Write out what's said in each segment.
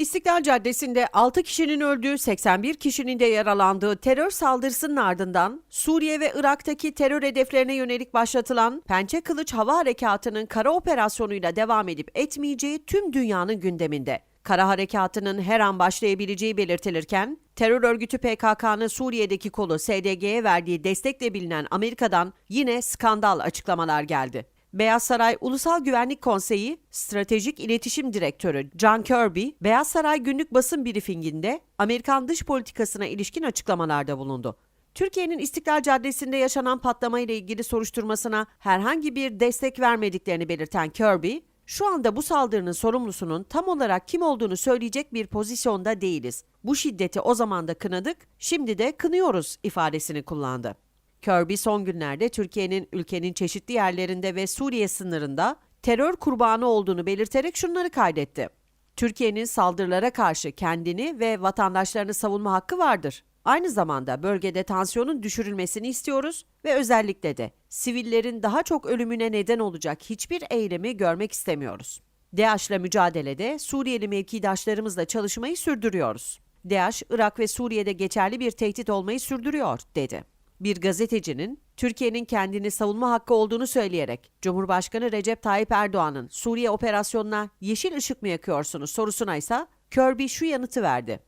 İstiklal Caddesi'nde 6 kişinin öldüğü, 81 kişinin de yaralandığı terör saldırısının ardından Suriye ve Irak'taki terör hedeflerine yönelik başlatılan Pençe Kılıç Hava Harekatı'nın kara operasyonuyla devam edip etmeyeceği tüm dünyanın gündeminde. Kara harekatının her an başlayabileceği belirtilirken, terör örgütü PKK'nın Suriye'deki kolu SDG'ye verdiği destekle bilinen Amerika'dan yine skandal açıklamalar geldi. Beyaz Saray Ulusal Güvenlik Konseyi Stratejik İletişim Direktörü John Kirby, Beyaz Saray günlük basın briefinginde Amerikan dış politikasına ilişkin açıklamalarda bulundu. Türkiye'nin İstiklal Caddesi'nde yaşanan patlama ile ilgili soruşturmasına herhangi bir destek vermediklerini belirten Kirby, şu anda bu saldırının sorumlusunun tam olarak kim olduğunu söyleyecek bir pozisyonda değiliz. Bu şiddeti o zaman da kınadık, şimdi de kınıyoruz ifadesini kullandı. Kirby son günlerde Türkiye'nin ülkenin çeşitli yerlerinde ve Suriye sınırında terör kurbanı olduğunu belirterek şunları kaydetti. Türkiye'nin saldırılara karşı kendini ve vatandaşlarını savunma hakkı vardır. Aynı zamanda bölgede tansiyonun düşürülmesini istiyoruz ve özellikle de sivillerin daha çok ölümüne neden olacak hiçbir eylemi görmek istemiyoruz. DAEŞ'le mücadelede Suriyeli mevkidaşlarımızla çalışmayı sürdürüyoruz. DAEŞ, Irak ve Suriye'de geçerli bir tehdit olmayı sürdürüyor, dedi. Bir gazetecinin Türkiye'nin kendini savunma hakkı olduğunu söyleyerek Cumhurbaşkanı Recep Tayyip Erdoğan'ın Suriye operasyonuna yeşil ışık mı yakıyorsunuz sorusuna ise Kirby şu yanıtı verdi.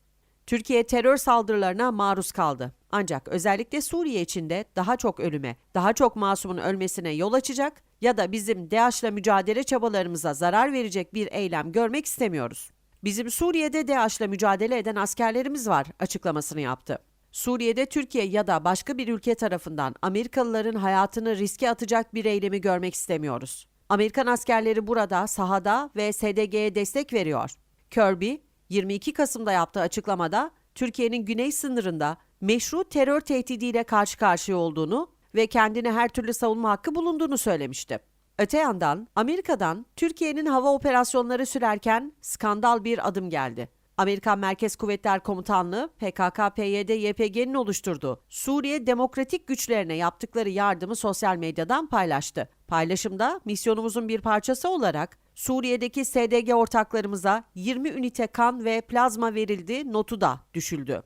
Türkiye terör saldırılarına maruz kaldı. Ancak özellikle Suriye içinde daha çok ölüme, daha çok masumun ölmesine yol açacak ya da bizim DAEŞ'la mücadele çabalarımıza zarar verecek bir eylem görmek istemiyoruz. Bizim Suriye'de DAEŞ'le mücadele eden askerlerimiz var açıklamasını yaptı. Suriye'de Türkiye ya da başka bir ülke tarafından Amerikalıların hayatını riske atacak bir eylemi görmek istemiyoruz. Amerikan askerleri burada, sahada ve SDG'ye destek veriyor. Kirby, 22 Kasım'da yaptığı açıklamada Türkiye'nin güney sınırında meşru terör tehdidiyle karşı karşıya olduğunu ve kendine her türlü savunma hakkı bulunduğunu söylemişti. Öte yandan Amerika'dan Türkiye'nin hava operasyonları sürerken skandal bir adım geldi. Amerikan Merkez Kuvvetler Komutanlığı PKK-PYD-YPG'nin oluşturduğu Suriye Demokratik Güçlerine yaptıkları yardımı sosyal medyadan paylaştı. Paylaşımda misyonumuzun bir parçası olarak Suriye'deki SDG ortaklarımıza 20 ünite kan ve plazma verildi notu da düşüldü.